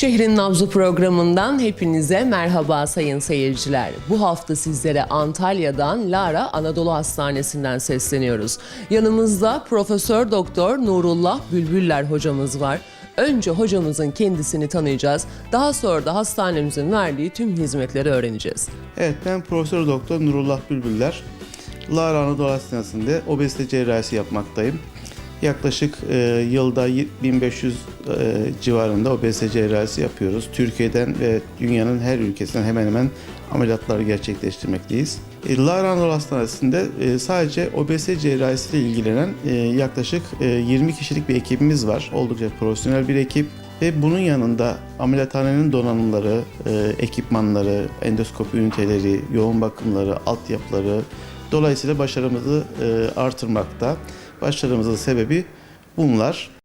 Şehrin Nabzı programından hepinize merhaba sayın seyirciler. Bu hafta sizlere Antalya'dan Lara Anadolu Hastanesi'nden sesleniyoruz. Yanımızda Profesör Doktor Nurullah Bülbüller hocamız var. Önce hocamızın kendisini tanıyacağız. Daha sonra da hastanemizin verdiği tüm hizmetleri öğreneceğiz. Evet ben Profesör Doktor Nurullah Bülbüller. Lara Anadolu Hastanesi'nde obezite cerrahisi yapmaktayım. Yaklaşık e, yılda y- 1500 e, civarında obezite cerrahisi yapıyoruz. Türkiye'den ve dünyanın her ülkesinden hemen hemen ameliyatları gerçekleştirmekteyiz. E, Lara Anadolu Hastanesi'nde e, sadece obezite cerrahisiyle ilgilenen e, yaklaşık e, 20 kişilik bir ekibimiz var. Oldukça profesyonel bir ekip. Ve bunun yanında ameliyathanenin donanımları, e, ekipmanları, endoskopi üniteleri, yoğun bakımları, altyapıları dolayısıyla başarımızı e, artırmakta. Başarımızın sebebi bunlar.